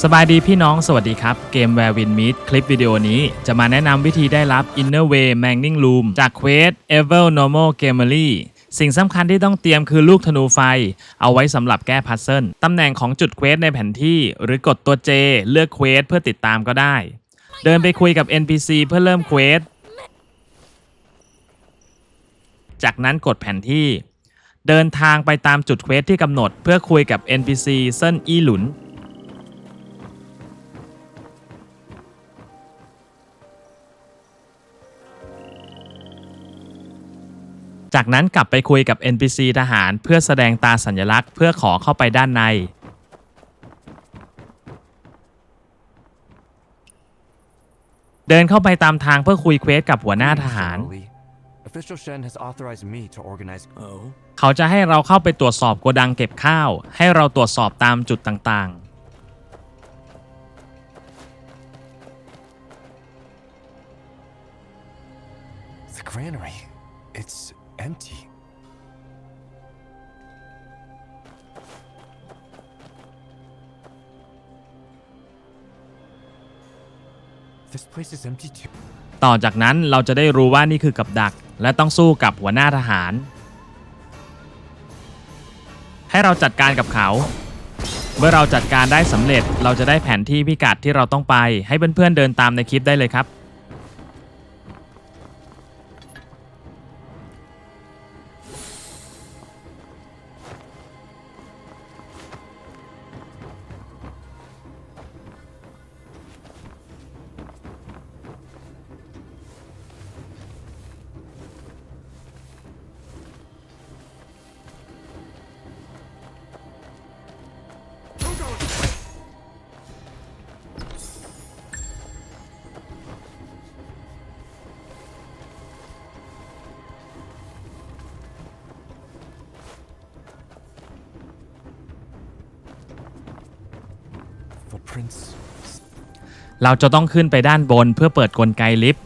สบายดีพี่น้องสวัสดีครับ เกม Where Win Meet คลิปวิดีโอนี้จะมาแนะนำวิธีได้รับ Inner Way Mangling Room จากเควส Ever Normal Gamery สิ่งสำคัญที่ต้องเตรียมคือลูกธนูไฟ เอาไว้สำหรับแก้พัซเซิลตำแหน่งของจุดเควสในแผนที่ หรือกดตัว J เลือกเควสเพื่อติดตามก็ได้ เดินไปคุยกับ NPC เพื่อเริ่มเควสจากนั้นกดแผนที่ เดินทางไปตามจุดเควสที่กำหนด เพื่อคุยกับ NPC เซินอีหลุน จากนั้นกลับไปคุยกับ NPC ทหารเพื่อแสดงตาสัญลักษณ์เพื่อขอเข้าไปด้านใน เดินเข้าไปตามทางเพื่อคุยเควสกับหัวหน้าทหาร General Lee. Official Shen has authorized me to organize. Oh. เขาจะให้เราเข้าไปตรวจสอบโกดังเก็บข้าว ให้เราตรวจสอบตามจุดต่าง The granary. It's empty. This place is empty too. ๆต่อจากนั้นเราจะได้รู้ว่านี่คือกับดัก และต้องสู้กับหัวหน้าทหาร ให้เราจัดการกับเขา เมื่อเราจัดการได้สำเร็จเราจะได้แผนที่พิกัดที่เราต้องไป ให้เพื่อนๆเดินตามในคลิปได้เลยครับ เราจะต้องขึ้นไปด้านบนเพื่อเปิดกลไกลิฟต์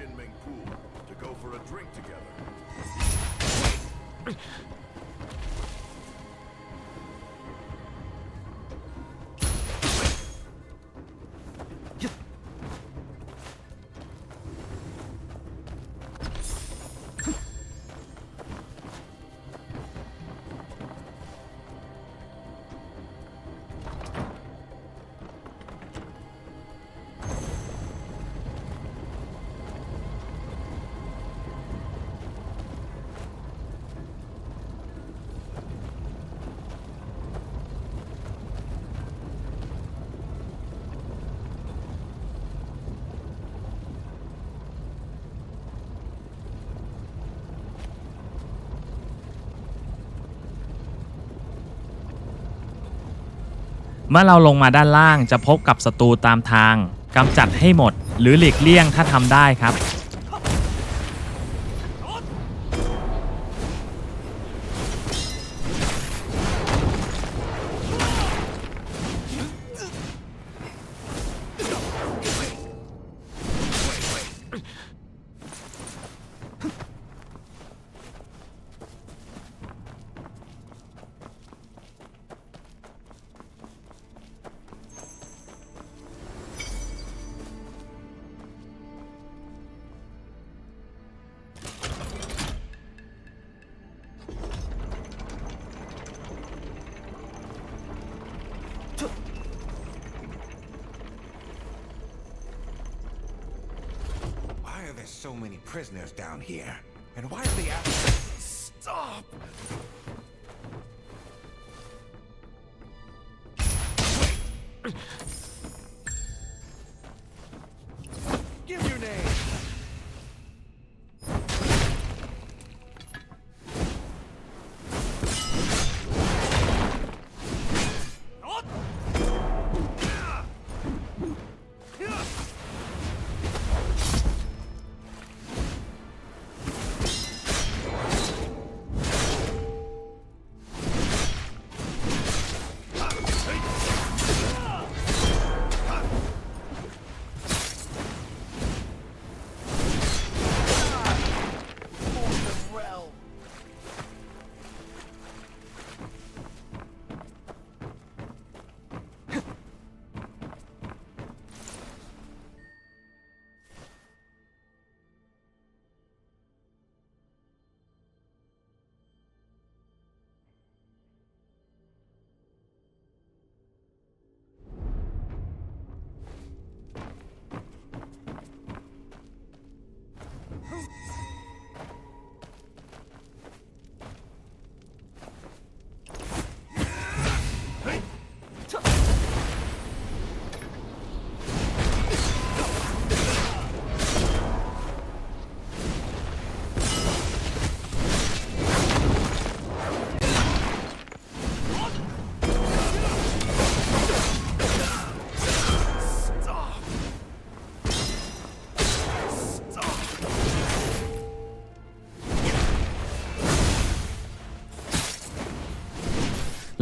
Pool to go for a drink together. เมื่อเราลงมาด้านล่างจะพบกับศัตรูตามทางกำจัดให้หมด หรือหลีกเลี่ยงถ้าทำได้ครับ so many prisoners down here? And why are they out?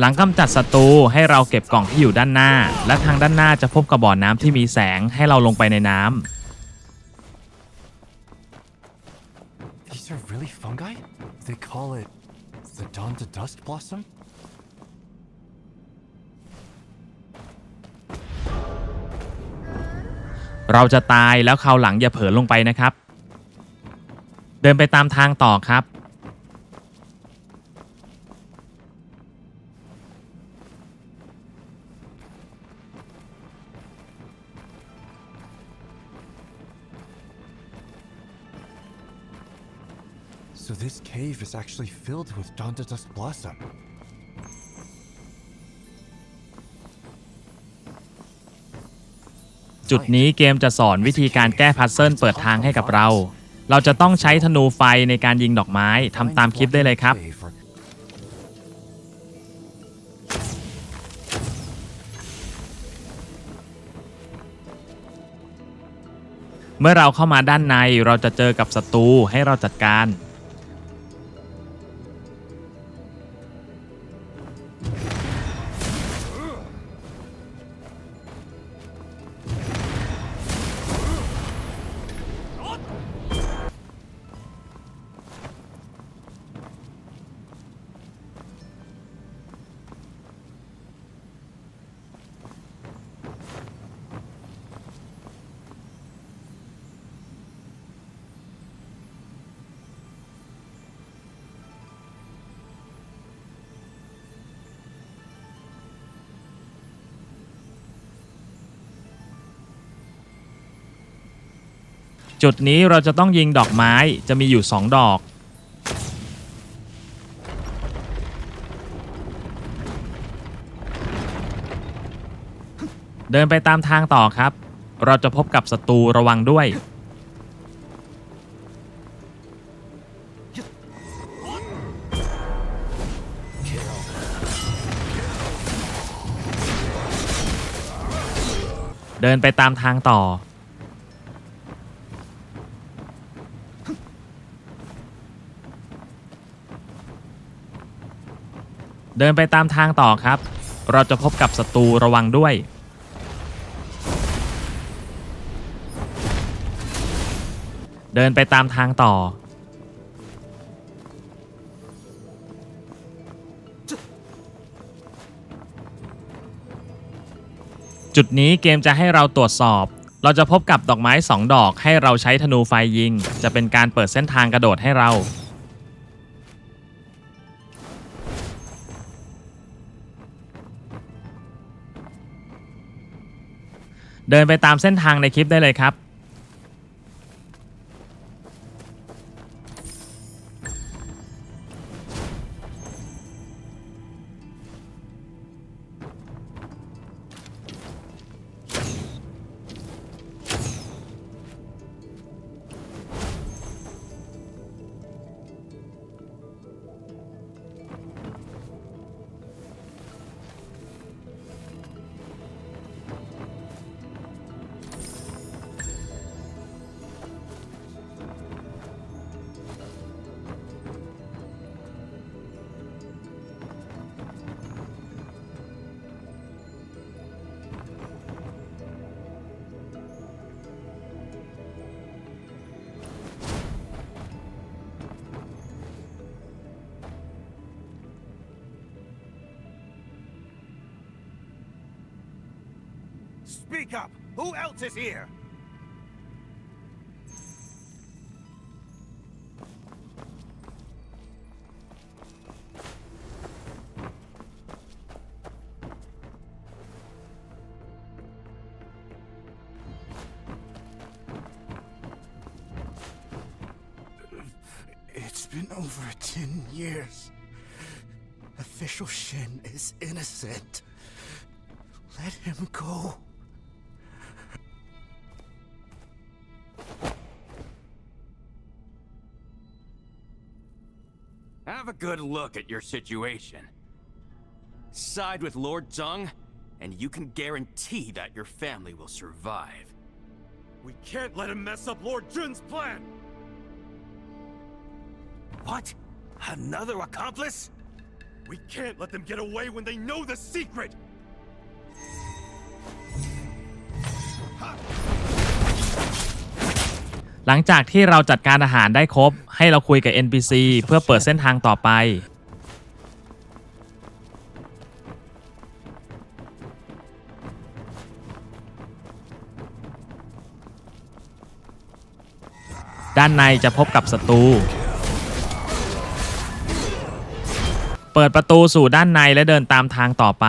หลังกำจัดศัตรูให้เราเก็บกล่องที่อยู่ด้านหน้า และทางด้านหน้าจะพบกับบ่อน้ำที่มีแสงให้เราลงไปในน้ำ These are really fungi? They call it the Donda Dust Blossom? เราจะตายแล้วคราวหลังอย่าเผลอลงไปนะครับ เดินไปตามทางต่อครับ is actually filled with Donda Dust Blossom. จุดนี้เกมจะสอนวิธีการแก้พัซเซิลเปิดทางให้กับเรา เราจะต้องใช้ธนูไฟในการยิงดอกไม้ทำตามคลิปได้เลยครับ เมื่อเราเข้ามาด้านในเราจะเจอกับศัตรูให้เราจัดการ จุดนี้เราจะต้องยิงดอกไม้จะมีอยู่ 2 ดอก เดินไปตามทางต่อครับ เราจะพบกับศัตรูระวังด้วย เดินไปตามทางต่อ เดินไปตามทางต่อครับ เราจะพบกับศัตรูระวังด้วย เดินไปตามทางต่อ จุดนี้เกมจะให้เราตรวจสอบ เราจะพบกับดอกไม้ 2 ดอกให้เราใช้ธนูไฟยิง จะเป็นการเปิดเส้นทางกระโดดให้เรา เดินไปตามเส้นทางในคลิปได้เลยครับ Speak up! Who else is here? It's been over ten years. Official Shin is innocent. Let him go. Have a good look at your situation. Side with Lord Zheng, and you can guarantee that your family will survive. We can't let him mess up Lord Jun's plan! What? Another accomplice? We can't let them get away when they know the secret! หลังจากที่เราจัดการอาหารได้ครบ ให้เราคุยกับ NPC เพื่อเปิดเส้นทางต่อไป ด้านในจะพบกับศัตรู เปิดประตูสู่ด้านในและเดินตามทางต่อไป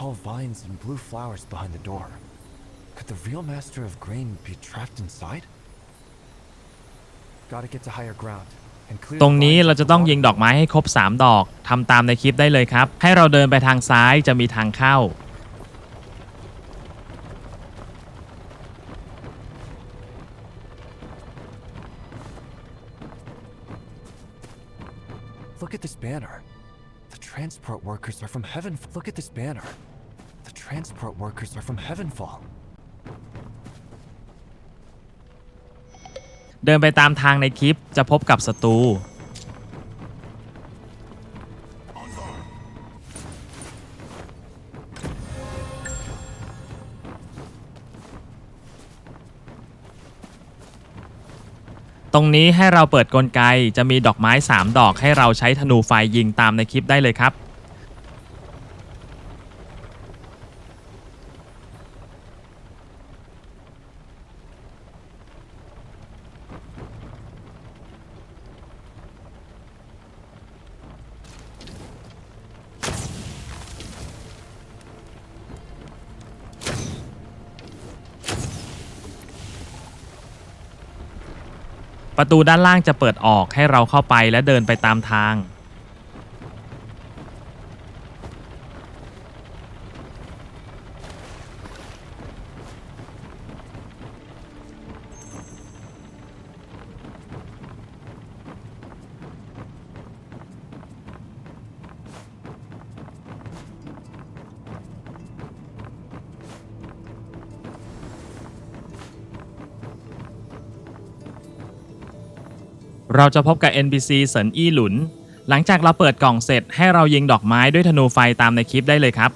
It's all vines and blue flowers behind the door. Could the real master of grain be trapped inside? Gotta get to higher ground. and clear ตร the งนี้ vines เรา of จะ the ต้อง water. ยิงดอกไม้ให้ครบ 3 ดอกทำตามในคลิปได้เลยครับ ให้เราเดินไปทางซ้ายจะมีทางเข้า Look at this banner. Workers are from Heaven. Look at this banner. The transport workers are from Heavenfall. เดินไปตามทางในคลิปจะพบกับศัตรู ตรงนี้ให้เราเปิดกลไกจะมีดอกไม้ 3 ดอกให้เราใช้ธนูไฟยิงตามในคลิปได้เลยครับ ประตูด้านล่างจะเปิดออกให้เราเข้าไปและเดินไปตามทาง เราจะพบกับ NPC เสินอี้หลุน หลังจากเราเปิดกล่องเสร็จให้เรายิงดอกไม้ด้วยธนูไฟตามในคลิปได้เลยครับ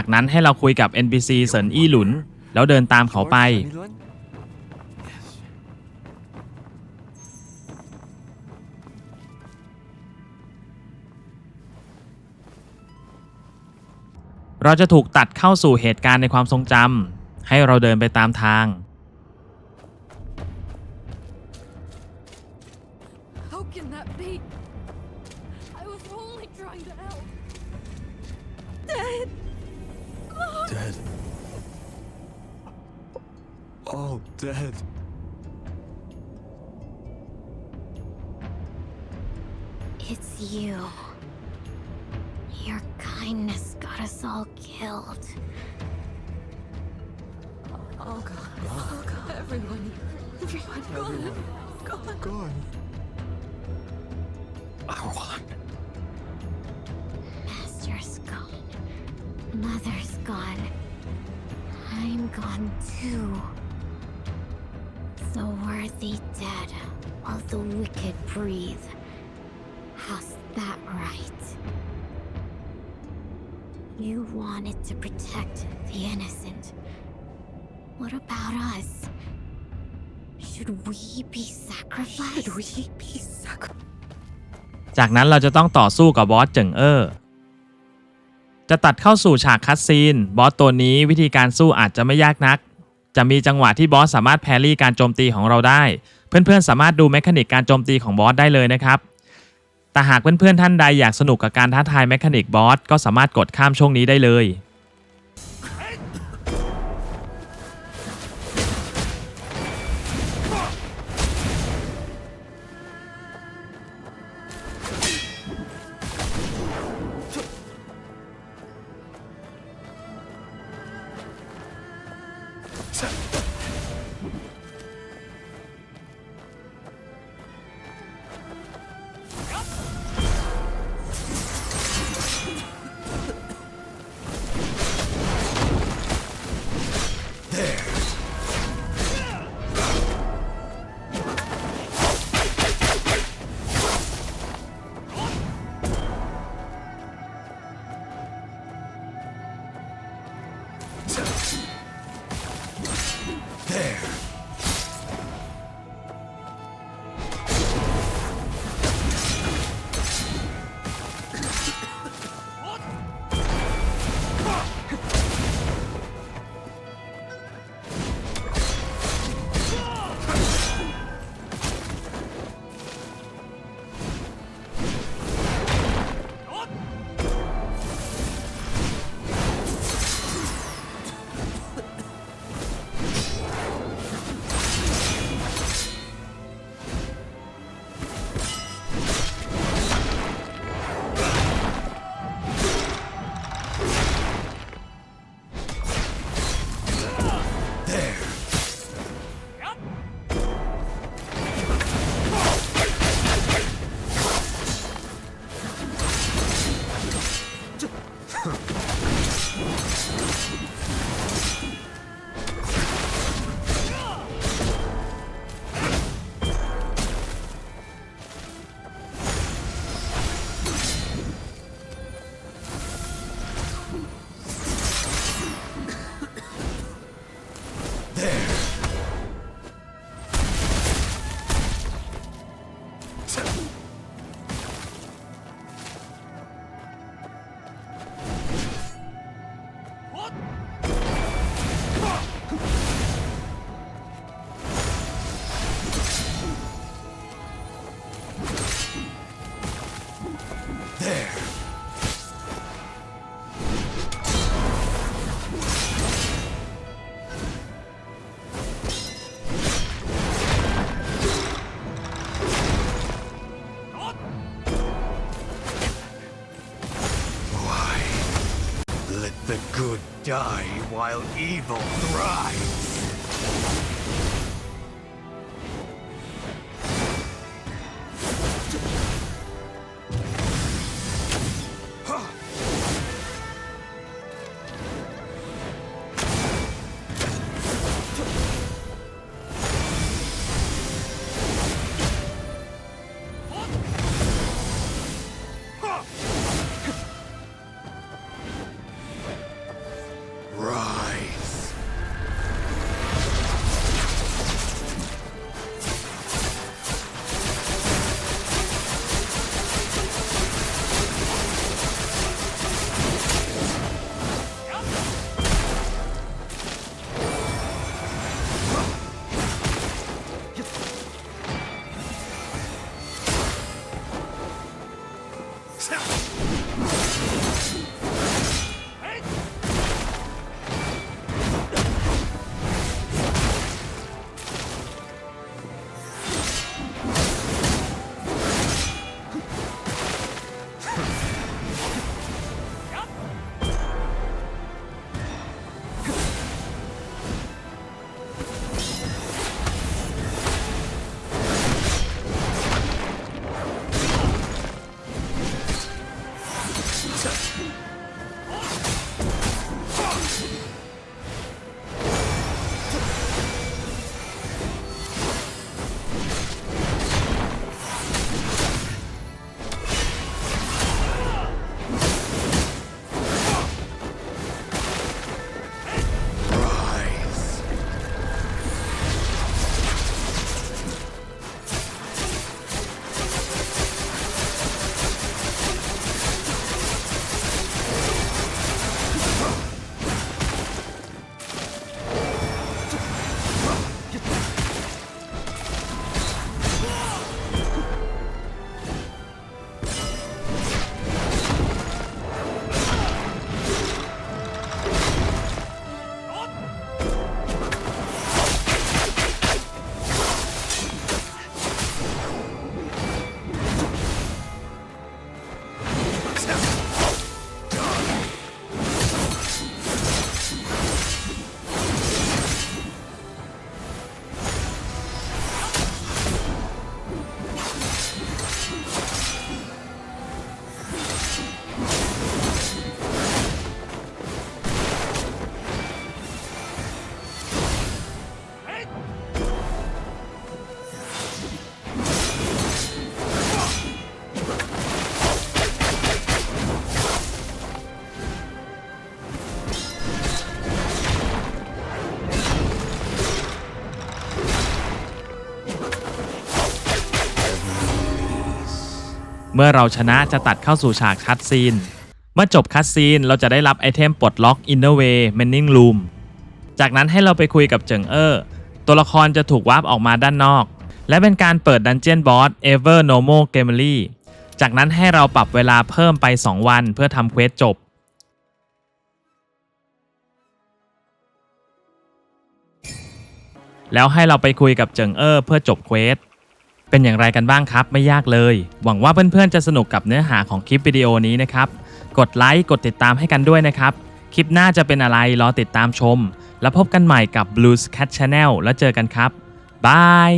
จากนั้นให้เราคุยกับ NPC เซินอี้หลุน แล้วเดินตามเขาไป เราจะถูกตัดเข้าสู่เหตุการณ์ในความทรงจำให้เราเดินไปตามทาง dead. It's you. Your kindness got us all killed. Oh god. Oh god. Everyone. Everyone. Gone. Gone. Gone. Arwan. Master's gone. Mother's gone. I'm gone too. They dead while the wicked breathe? How's that right? You wanted to protect the innocent. What about us? Should we be sacrificed? Should we be sacrificed? จากนั้นเราจะต้องต่อสู้กับบอสเจิงเออร์จะตัดเข้าสู่ฉากคัดซีน บอสตัวนี้วิธีการสู้อาจจะไม่ยากนัก จะมีจังหวะที่บอสสามารถแพรรี่การโจมตีของเราได้ เพื่อนๆ สามารถดูแมคานิกการโจมตีของบอสได้เลยนะครับ แต่หากเพื่อนๆท่านใดอยากสนุกกับการท้าทายแมคานิกบอสก็สามารถกดข้ามช่วงนี้ได้เลย So っ die while evil thrives. เมื่อเราชนะจะตัดเข้าสู่ฉากคัดซีน เมื่อจบคัดซีนเราจะได้รับไอเทมปลดล็อก Inner Way Manning Room จากนั้นให้เราไปคุยกับเจิงเออร์ตัวละครจะถูกวาร์ปออกมาด้านนอก และเป็นการเปิดดันเจียนบอส Ever Normal Gamery จากนั้นให้เราปรับเวลาเพิ่มไป 2 วันเพื่อทำเควสจบแล้วให้เราไปคุยกับเจิงเออร์เพื่อจบเควส เป็นอย่างไรกันบ้างครับไม่ยากเลย หวังว่าเพื่อนๆจะสนุกกับเนื้อหาของคลิปวิดีโอนี้นะครับ กดไลค์กดติดตามให้กันด้วยนะครับ คลิปหน้าจะเป็นอะไรรอติดตามชม แล้วพบกันใหม่กับ Blues Cat Channel แล้วเจอกันครับบาย